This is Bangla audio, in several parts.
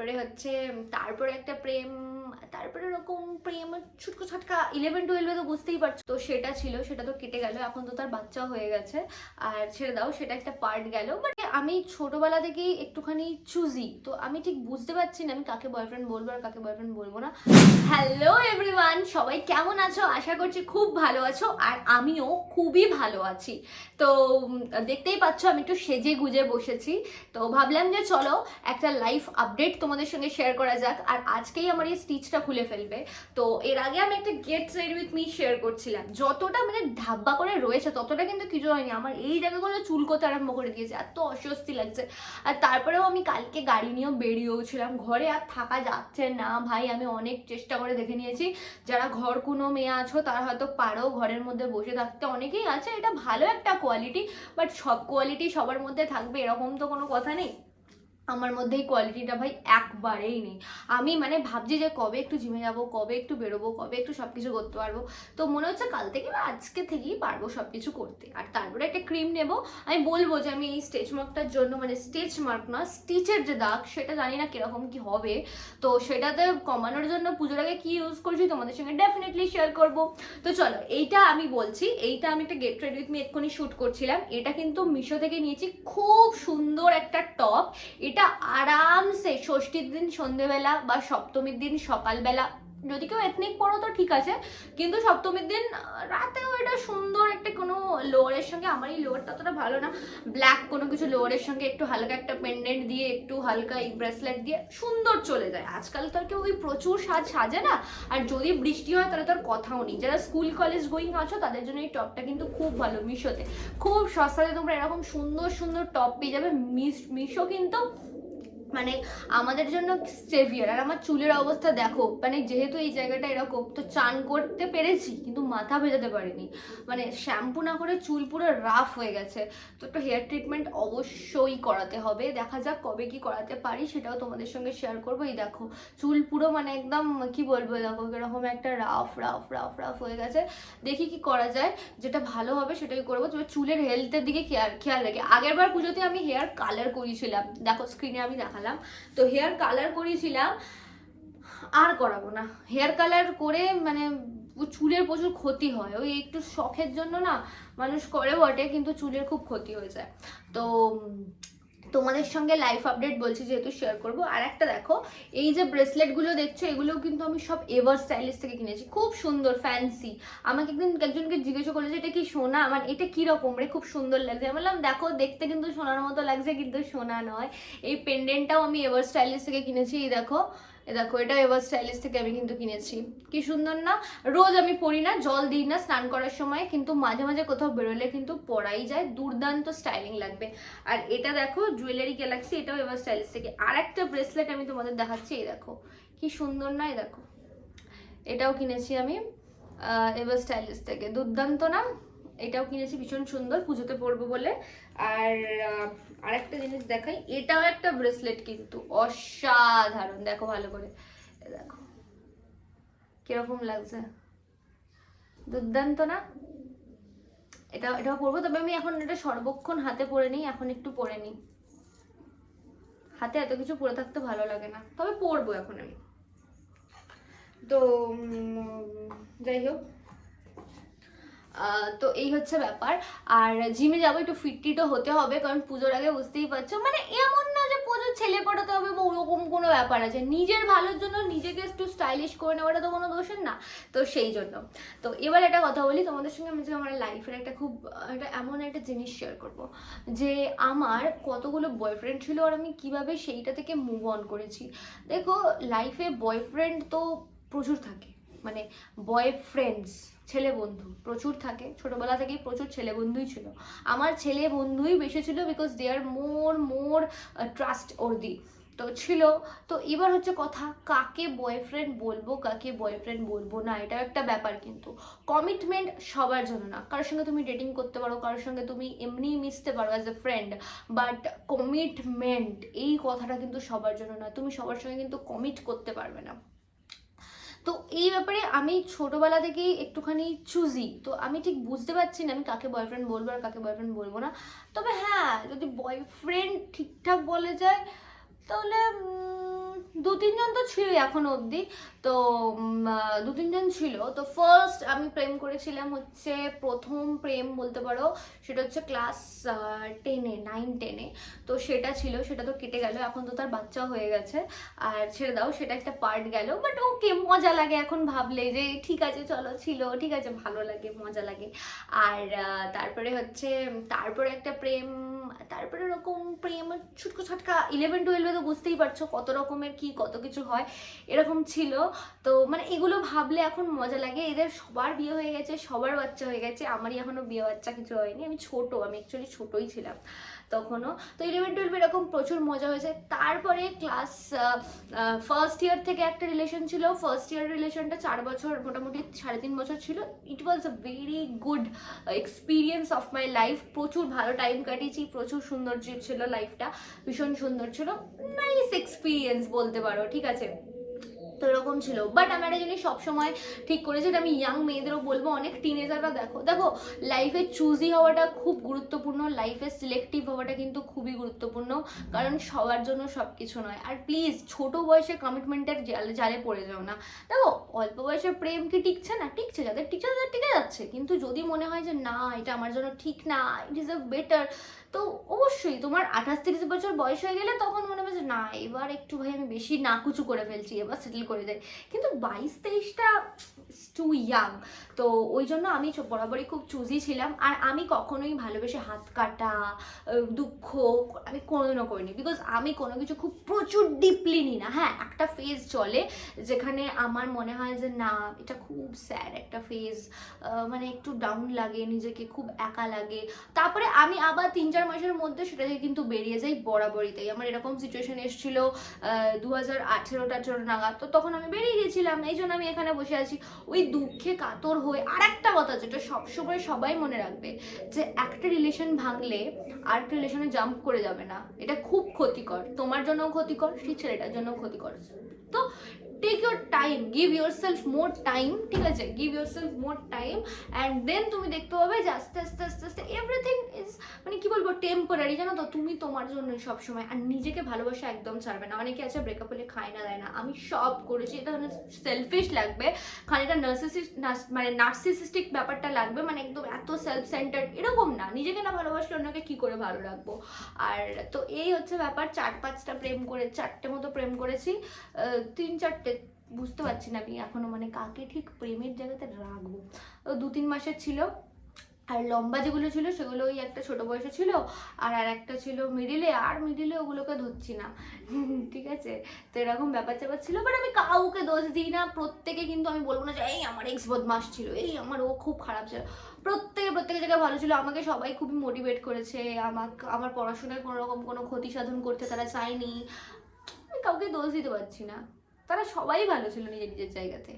তারপরে হচ্ছে, তারপরে একটা প্রেম, তারপরে ওরকম প্রেম ছুটকো ছাটকা ইলেভেন টুয়েলভে তো বুঝতেই পারছ। তো সেটা ছিল, সেটা তো কেটে গেল, এখন তো তার বাচ্চা হয়ে গেছে। আর ছেড়ে দাও, সেটা একটা পার্ট গেল বাট আমি ছোটবেলা থেকেই একটুখানি চুজি তো আমি ঠিক বুঝতে পারছি না আমি কাকে বয়ফ্রেন্ড বলব আর কাকে বয়ফ্রেন্ড বলব না। হ্যালো এভরিওয়ান সবাই কেমন আছো? আশা করছি খুব ভালো আছো আর আমিও খুবই ভালো আছি। তো দেখতেই পাচ্ছ আমি একটু সেজে গুজে বসেছি। তো ভাবলাম যে চলো একটা লাইফ আপডেট তোমাদের সঙ্গে শেয়ার করা যাক আর আজকেই আমার এই স্টিচটা খুলে ফেলবে। তো এর আগে আমি একটা get ready with me share করছিলাম। যতটা মানে ধাব্বা করে রয়েছে ততটা কিন্তু কিছু হয়নি। আমার এই জায়গাগুলো চুলকোতে আরম্ভ করে দিয়েছে। এত অস্বস্তি লাগছে। আর তারপরেও আমি কালকে গাড়ি নিয়েও বেরিয়েওছিলাম। ঘরে আর থাকা যাচ্ছে না ভাই, আমি অনেক চেষ্টা করে দেখে নিয়েছি। যারা ঘর কোনো মেয়ে আছো, তারা হয়তো পারো ঘরের মধ্যে বসে থাকতে। অনেকেই আছে, এটা ভালো একটা কোয়ালিটি বাট সব কোয়ালিটি সবার মধ্যে থাকবে, এরকম তো কোনো কথা নেই। আমার মধ্যে এই কোয়ালিটিটা ভাই একবারেই নেই। আমি মানে ভাবছি যে কবে একটু জিমে যাব, কবে একটু বেরোবো, কবে একটু সব কিছু করতে পারব। তো মনে হচ্ছে কাল থেকে বা আজকে থেকেই পারব সব কিছু করতে। আর তারপরে একটা ক্রিম নেব। আমি বলব যে আমি এই স্টেচ মার্কটার জন্য মানে স্টেচ মার্ক না স্টিচের যে দাগ, সেটা জানি না কীরকম কি হবে। তো সেটাতে কমানোর জন্য পুজোর আগে কি ইউজ করছি তোমাদের সঙ্গে ডেফিনেটলি শেয়ার করব। তো চলো, এইটা আমি বলছি, এইটা আমি একটা গেট রেড উইথ মি এক্ষুনি শ্যুট করছিলাম। এটা কিন্তু মিশো থেকে নিয়েছি, খুব সুন্দর একটা টপ এটা আরামসে ষষ্ঠীর দিন সন্ধেবেলা বা সপ্তমীর দিন সকালবেলা যদি কেউ এথনিক পড়ো তো ঠিক আছে, কিন্তু সপ্তমীর দিন রাতেও এটা সুন্দর একটা কোনো লোয়ারের সঙ্গে, আমার এই লোয়ারটা অতটা ভালো না। ব্ল্যাক কোনো কিছু লোয়ারের সঙ্গে একটু হালকা একটা পেন্ডেন্ট দিয়ে, একটু হালকা এই ব্রেসলেট দিয়ে সুন্দর চলে যায়। আজকাল তো আর কেউ ওই প্রচুর সাজ সাজে না, আর যদি বৃষ্টি হয় তাহলে তো আর কথাও নেই। যারা স্কুল কলেজ গোয়িং আছো, তাদের জন্য এই টপটা কিন্তু খুব ভালো মিশোতে। খুব সস্তাতে তোমরা এরকম সুন্দর সুন্দর টপ পেয়ে যাবে। মিশো কিন্তু মানে আমাদের জন্য সেভিয়ার আর আমার চুলের অবস্থা দেখো মানে যেহেতু এই জায়গাটা এরকম, তো চান করতে পেরেছি, কিন্তু মাথা ভেজাতে পারিনি। মানে শ্যাম্পু না করে চুল পুরো রাফ হয়ে গেছে। তো একটু হেয়ার ট্রিটমেন্ট অবশ্যই করাতে হবে। দেখা যাক কবে কি করাতে পারি, সেটাও তোমাদের সঙ্গে শেয়ার করব। এই দেখো, চুল পুরো মানে একদম, কি বলব, দেখো এরকম একটা রাফ রাফ রাফ রাফ হয়ে গেছে। দেখি কি করা যায়, যেটা ভালো হবে সেটাই করব। তবে চুলের হেলথের দিকে খেয়াল খেয়াল রাখি। আগের বার পুজোতে আমি হেয়ার কালার করিয়েছিলাম। দেখো স্ক্রিনে আমি দেখালাম। তো হেয়ার কালার করিয়েছিলাম আর করাবো না। হেয়ার কালার করে মানে চুলের প্রচুর ক্ষতি হয়। ওই একটু শখের জন্য না মানুষ করে বটে, কিন্তু চুলের খুব ক্ষতি হয়ে যায়। তো তোমাদের সঙ্গে লাইফ আপডেট বলছি যেহেতু শেয়ার করব। আর একটা দেখো, এই যে ব্রেসলেটগুলো দেখছ এগুলো কিন্তু আমি সব এভার স্টাইলিশ থেকে কিনেছি। খুব সুন্দর ফ্যান্সি আমাকে একদিন একজনকে জিজ্ঞাসা করল যে, এটা কি সোনা? আমার এটা কীরকম রে? খুব সুন্দর লাগছে। আমি বললাম, দেখো, দেখতে কিন্তু সোনার মতো লাগছে, কিন্তু সোনা নয়। এই পেন্ডেন্টটাও আমি এভার স্টাইলিশ থেকে কিনেছি, এই দেখো। এ দেখো, এটা এভার স্টাইলিশ থেকে আমি কিন্তু কিনেছি। কি সুন্দর না? রোজ আমি পরি না, জল দিই না স্নান করার সময়, কিন্তু মাঝে মাঝে কোথাও বেরোলে কিন্তু পরাই যায়, দুর্দান্ত স্টাইলিং লাগবে। আর এটা দেখো জুয়েলারি গ্যালাক্সি এটাও এভার স্টাইলিশ থেকে। আর একটা ব্রেসলেট আমি তোমাদের দেখাচ্ছি, এই দেখো। কি সুন্দর না, এই দেখো। এটাও কিনেছি আমি এভার স্টাইলিশ থেকে। দুর্দান্ত না? এটাও কিনেছি, ভীষণ সুন্দর, পুজোতে পরবো বলে। আর আরেকটা জিনিস দেখাই, এটাও একটা ব্রেসলেট কিন্তু, অসাধারণ, দেখো ভালো করে। দেখো, কীরকম লাগছে। দুর্দান্ত না? এটা এটাও পরবো, তবে আমি এখন এটা সর্বক্ষণ হাতে পরে নিই, এখন একটু পরে নিই। হাতে এত কিছু পরে থাকতে ভালো লাগে না, তবে পরবো এখন আমি। তো যাই হোক তো এই হচ্ছে ব্যাপার। আর জিমে যাব, একটু ফিটটিটও হতে হবে, কারণ পুজোর আগে বুঝতেই পারছ। মানে এমন না যে পুজোর ছেলে পড়াতে হবে, বা ওরকম কোনো ব্যাপার আছে। নিজের ভালোর জন্য নিজেকে একটু স্টাইলিশ করে নেওয়াটা তো কোনো দোষের না। তো সেই জন্য। তো এবার একটা কথা বলি, তোমাদের সঙ্গে আমি যে আমার লাইফের একটা খুব, একটা এমন একটা জিনিস শেয়ার করব। যে আমার কতগুলো বয়ফ্রেন্ড ছিল আর আমি কীভাবে সেইটা থেকে মুভ অন করেছি। দেখো লাইফে বয়ফ্রেন্ড তো প্রচুর থাকে। মানে বয়ফ্রেন্ডস ছেলে বন্ধু। প্রচুর থাকে। ছোটবেলা থেকেই প্রচুর ছেলে বন্ধুই ছিল। আমার ছেলে বন্ধুই বেশি ছিল because they are more more trust অর্দি তো ছিল। তো এবার হচ্ছে কথা, কাকে বয়ফ্রেন্ড বলব, কাকে বয়ফ্রেন্ড বলব না, এটা একটা ব্যাপার কিন্তু। কমিটমেন্ট সবার জন্য না। কারোর সঙ্গে তুমি ডেটিং করতে পারো, কারোর সঙ্গে তুমি এমনি মিশতে পারো as a friend but commitment এই কথাটা কিন্তু সবার জন্য না। তুমি সবার সঙ্গে কিন্তু কমিট করতে পারবে না। তো এই ব্যাপারে আমি ছোটবেলা থেকেই একটুখানি চুজি তো আমি ঠিক বুঝতে পারছি না আমি কাকে বয়ফ্রেন্ড বলব আর কাকে বয়ফ্রেন্ড বলব না। তবে হ্যাঁ যদি বয়ফ্রেন্ড ঠিকঠাক বলে যায়, তাহলে দু তিনজন তো ছিলই এখন অবধি। তো দু তিনজন ছিল। তো ফার্স্ট আমি প্রেম করেছিলাম হচ্ছে প্রথম প্রেম বলতে পারো, সেটা হচ্ছে ক্লাস টেনে নাইন টেনে তো সেটা ছিল, সেটা তো কেটে গেল। এখন তো তার বাচ্চা হয়ে গেছে। আর ছেড়ে দাও, সেটা একটা পার্ট গেল। বাট ওকে মজা লাগে এখন ভাবলে যে, ঠিক আছে, চলো, ছিল, ঠিক আছে, ভালো লাগে, মজা লাগে। আর তারপরে হচ্ছে, তারপরে একটা প্রেম তারপরে এরকম প্রেম ছুটকো ছটকা ইলেভেন টুয়েলভে তো বুঝতেই পারছ কত রকমের কি কত কিছু হয়, এরকম ছিল। তো মানে এগুলো ভাবলে এখন মজা লাগে। এদের সবার বিয়ে হয়ে গেছে, সবার বাচ্চা হয়ে গেছে। আমারই এখনও বিয়ে বাচ্চা কিছু হয়নি। আমি ছোট, আমি অ্যাকচুয়ালি ছোটই ছিলাম তখনও। তো ইলেভেন টুয়েলভে এরকম প্রচুর মজা হয়েছে। তারপরে ক্লাস ফার্স্ট ইয়ার থেকে একটা রিলেশন ছিল। ফার্স্ট ইয়ার রিলেশনটা চার বছর, মোটামুটি সাড়ে তিন বছর ছিল। It was a very good experience of my life প্রচুর ভালো টাইম কাটিয়েছি প্রচুর সুন্দর ছিল লাইফটা ভীষণ সুন্দর ছিল নাইস এক্সপিরিয়েন্স বলতে পারো, ঠিক আছে? তো এরকম ছিল। বাট আমি একটা জিনিস সবসময় ঠিক করেছি, এটা আমি ইয়াং মেয়েদেরও বলব, অনেক টিনেজাররা দেখো দেখো লাইফে চুজি হওয়াটা খুব গুরুত্বপূর্ণ লাইফে সিলেক্টিভ হওয়াটা কিন্তু খুবই গুরুত্বপূর্ণ, কারণ সবার জন্য সব কিছু নয়। আর প্লিজ ছোট বয়সে কমিটমেন্টের জালে জালে পড়ে যাও না। দেখো, অল্প বয়সে প্রেম কি টিকছে না? টিকছে, যাদের টিকছে তাদের টিকে যাচ্ছে। কিন্তু যদি মনে হয় যে, না, এটা আমার জন্য ঠিক না ইট ইজ আ বেটার তো অবশ্যই তোমার আঠাশ তিরিশ বছর বয়স হয়ে গেলে তখন মনে হবে যে, না, এবার একটু ভাই আমি বেশি নাকুচু করে ফেলছি, এবার সেটেল করে যাই। কিন্তু বাইশ তেইশটা টু ইয়াং তো ওই জন্য আমি বরাবরই খুব চুজি ছিলাম। আর আমি কখনোই ভালোবেসে হাত কাটা দুঃখ আমি কোনোদিনও করিনি। বিকজ আমি কোনো কিছু খুব প্রচুর ডিপলি নিই না। হ্যাঁ একটা ফেজ চলে যেখানে আমার মনে হয় যে, না, এটা খুব স্যাড একটা ফেজ মানে একটু ডাউন লাগে, নিজেকে খুব একা লাগে। তারপরে আমি আবার তিন চার মাসের মধ্যে সেটা থেকে কিন্তু বেরিয়ে যাই বরাবরই। তাই আমার এরকম সিচুয়েশন এসেছিল দু হাজার আঠেরো টাঠেরো নাগাদ। তো তখন আমি বেরিয়ে গেছিলাম, এই জন্য আমি এখানে বসে আছি। ওই দুঃখে কাতর হয়ে আর একটা কথা যেটা সবসময় সবাই মনে রাখবে, যে একটা রিলেশন ভাঙলে আর একটা রিলেশনে জাম্প করে যাবে না। এটা খুব ক্ষতিকর। তোমার জন্যও ক্ষতিকর, সেই ছেলেটার জন্যও ক্ষতিকর। তো take your time give yourself more time ঠিক আছে? Give yourself more time and then তুমি দেখতে পাবে যে আস্তে আস্তে আস্তে আস্তে এভরিথিং ইজ মানে কি বলব টেম্পোরারি জানো তো? তুমি তোমার জন্যই সবসময় আর নিজেকে ভালোবাসা একদম ছাড়বে না। অনেকে আছে ব্রেকআপ হলে খায় না, দেয় না। আমি সব করেছি। এটা মানে সেলফিশ লাগবে। খানিকটা নার্সিসিস মানে নার্সিসিস্টিক ব্যাপারটা লাগবে। মানে একদম এত সেলফ সেন্টার্ড এরকম না। নিজেকে না ভালোবাসলে অন্যকে কি করে ভালো রাখব আর তো এই হচ্ছে ব্যাপার। চার পাঁচটা প্রেম করে, চারটে মতো প্রেম করেছি। তিন, চারটে বুঝতে পারছি না আমি এখনও মানে কাকে ঠিক প্রেমের জায়গাতে রাখব? দু তিন মাসের ছিল, আর লম্বা যেগুলো ছিল সেগুলো ওই একটা ছোট বয়সে ছিল, আর আর একটা ছিল মিডিলে আর মিডিলে ওগুলোকে ধরছি না। ঠিক আছে? তো এরকম ব্যাপার স্যাপার ছিল বাট আমি কাউকে দোষ দিই না। প্রত্যেকে কিন্তু আমি বলব না যে, এই আমার এক্স বদমাস ছিল, এই আমার, ও খুব খারাপ ছিল। প্রত্যেকে, প্রত্যেকের জায়গায় ভালো ছিল। আমাকে সবাই খুবই মোটিভেট করেছে। আমাকে, আমার পড়াশোনায় কোনো রকম কোনো ক্ষতি সাধন করতে তারা চায়নি। আমি কাউকে দোষ দিতে পারছি না। তারা সবাই ভালো ছিল নিজের নিজের জায়গাতে।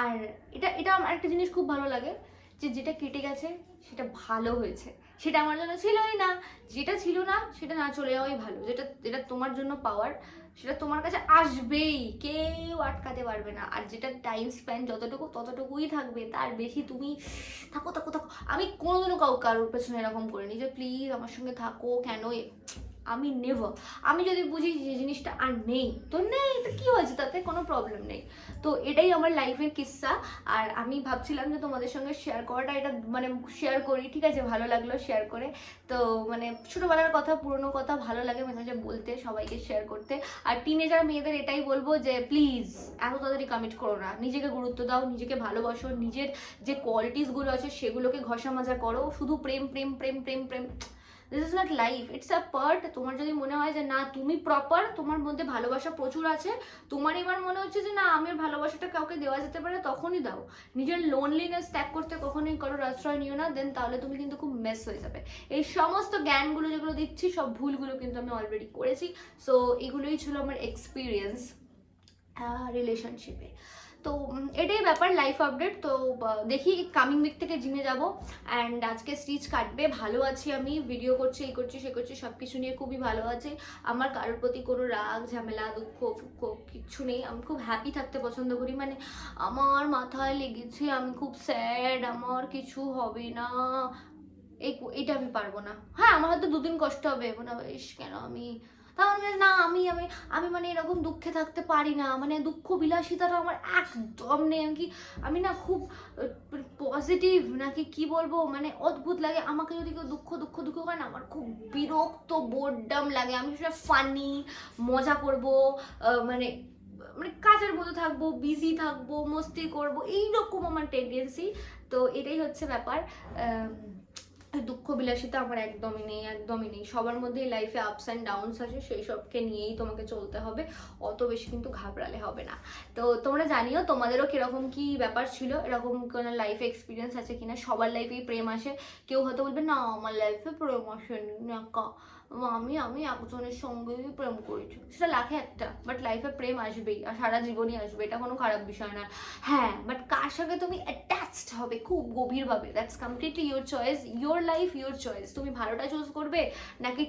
আর এটা এটা আমার একটা জিনিস খুব ভালো লাগে যে যেটা কেটে গেছে সেটা ভালো হয়েছে। সেটা আমার জন্য ছিলই না, যেটা ছিল না সেটা না চলে যাওয়াই ভালো। যেটা যেটা তোমার জন্য পাওয়ার সেটা তোমার কাছে আসবেই, কেউ আটকাতে পারবে না। আর যেটা টাইম স্পেন্ড যতটুকু ততটুকুই থাকবে, তার বেশি তুমি থাকো থাকো থাকো। আমি কোনোদিনও কাউ কারোর পেছনে এরকম করিনি যে প্লিজ আমার সঙ্গে থাকো কেন আমি নেভার আমি যদি বুঝি যে জিনিসটা আর নেই, তো নেই, তো কি হয়েছে? তাতে কোনো প্রবলেম নেই। তো এটাই আমার লাইফের কিস্সা আর আমি ভাবছিলাম যে তোমাদের সঙ্গে শেয়ার করাটা, এটা মানে শেয়ার করি, ঠিক আছে? ভালো লাগল শেয়ার করে। তো মানে ছোটোবেলার কথা, পুরনো কথা, ভালো লাগে মাঝে মাঝে বলতে, সবাইকে শেয়ার করতে। আর টিনেজার মেয়েদের এটাই বলব যে প্লিজ এত তাড়াতাড়ি কমিট করো না। নিজেকে গুরুত্ব দাও, নিজেকে ভালোবাসো, নিজের যে কোয়ালিটিসগুলো আছে, সেগুলোকে ঘষা মাজা করো। শুধু প্রেম প্রেম প্রেম প্রেম প্রেম this is not life it's a part তোমার যদি মনে হয় যে না, তুমি প্রপার তোমার মধ্যে ভালোবাসা প্রচুর আছে, তোমার এবার মনে হচ্ছে যে না আমার ভালোবাসাটা কাউকে দেওয়া যেতে পারে, তখনই দাও। নিজের লোনলিনেস ত্যাগ করতে কখনোই কারোর আশ্রয় নিও না দেন তাহলে তুমি কিন্তু খুব মেস হয়ে যাবে। এই সমস্ত জ্ঞানগুলো যেগুলো দিচ্ছি, সব ভুলগুলো কিন্তু আমি অলরেডি করেছি। সো এগুলোই ছিল আমার এক্সপিরিয়েন্স রিলেশনশিপে তো এটাই ব্যাপার লাইফ আপডেট তো দেখি কামিং উইক থেকে জিমে যাব। অ্যান্ড আজকে স্টিচ কাটবে। ভালো আছি আমি। ভিডিও করছি, এই করছি, সে করছি সব কিছু নিয়ে খুবই ভালো আছি। আমার কারোর প্রতি কোনো রাগ, ঝামেলা, দুঃখ ফুক্ষ কিচ্ছু নেই। আমি খুব হ্যাপি থাকতে পছন্দ করি। মানে আমার মাথায় লেগেছে, আমি খুব স্যাড আমার কিছু হবে না। এই এটা আমি পারব না। হ্যাঁ আমার হয়তো দুদিন কষ্ট হবে। হবে, ইস, কেন আমি আমি না, আমি আমি আমি মানে এরকম দুঃখে থাকতে পারি না। মানে দুঃখ বিলাসিতাটা আমার একদম নেই। আমি কি, আমি না খুব পজিটিভ নাকি কি বলব? মানে অদ্ভুত লাগে। আমাকে যদি কেউ দুঃখ দুঃখ দুঃখ করে না, আমার খুব বিরক্ত বোর্ডাম লাগে। আমি সেটা ফানি মজা করব মানে মানে কাজের মধ্যে থাকব বিজি থাকব, মস্তি করব, এইরকম আমার টেন্ডেন্সি তো এটাই হচ্ছে ব্যাপার। দুঃখ বিলাসিতা আমার একদমই নেই একদমই নেই। সবার মধ্যেই লাইফে আপস অ্যান্ড ডাউনস আছে সেই সবকে নিয়েই তোমাকে চলতে হবে। অত বেশি কিন্তু ঘাবড়ালে হবে না। তো তোমরা জানিও তোমাদেরও কীরকম কি ব্যাপার ছিল? এরকম কোনো লাইফে এক্সপিরিয়েন্স আছে কিনা? সবার লাইফেই প্রেম আসে। কেউ হয়তো বলবে, না, আমার লাইফে প্রেম আসেনি না আমি আমি একজনের সঙ্গেই প্রেম করেছি। সেটা লাখে একটা বাট লাইফে প্রেম আসবেই আর সারা জীবনই আসবে, এটা কোনো খারাপ বিষয় না। হ্যাঁ বাট কার সঙ্গে তুমি অ্যাটাচড হবে খুব গভীরভাবে? That's completely your choice your life your choice তুমি ভালোটা চুজ করবে নাকি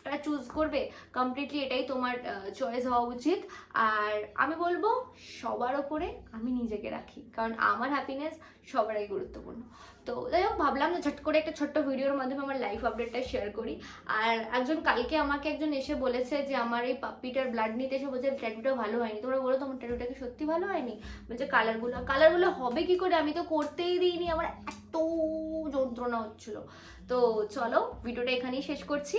টাফটা চুজ করবে। কমপ্লিটলি এটাই তোমার চয়েস হওয়া উচিত। আর আমি বলব, সবার ওপরে আমি নিজেকে রাখি। কারণ আমার হ্যাপিনেস সবারই গুরুত্বপূর্ণ। তো যাই হোক, ভাবলাম যে ঝট করে একটা ছোট্ট ভিডিওর মাধ্যমে আমার লাইফ আপডেটটা শেয়ার করি। আর একজন, কালকে আমাকে একজন এসে বলেছে যে, আমার এই পাপ্পিটার ব্লাড নিতে এসে বলছে ট্যাটুটা ভালো হয়নি। তোমরা বলো, তোমার ট্যাটুটা কি সত্যি ভালো হয়নি? বলছে কালারগুলো কালারগুলো হবে কি করে? আমি তো করতেই দিইনি। আমার এত যন্ত্রণা হচ্ছিল। তো চলো, ভিডিওটা এখানেই শেষ করছি।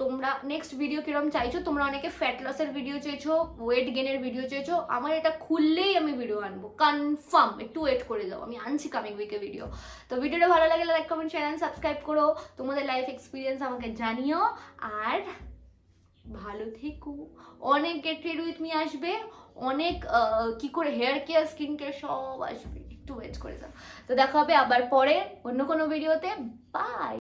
তোমরা নেক্সট ভিডিও কিরম চাইছো? তোমরা অনেকে ফ্যাট লসের ভিডিও চেয়েছো ওয়েট গেনের ভিডিও চেয়েছো। আমার এটা খুললেই আমি ভিডিও আনব। কনফার্ম একটু ওয়েট করে দাও। আমি আনছি কামিং উইকে ভিডিও তো ভিডিওটা ভালো লাগলে লাইক কমেন্ট চ্যানেল সাবস্ক্রাইব করো। তোমাদের লাইফ এক্সপিরিয়েন্স আমাকে জানিও। আর ভালো থেকো। অনেক গেট রেড উইথ মি আসবে। অনেক কি করে হেয়ার কেয়ার স্কিন কেয়ার সব আসবে। একটু ওয়েট করে যাও। তো দেখা হবে আবার পরে অন্য কোনো ভিডিওতে বাই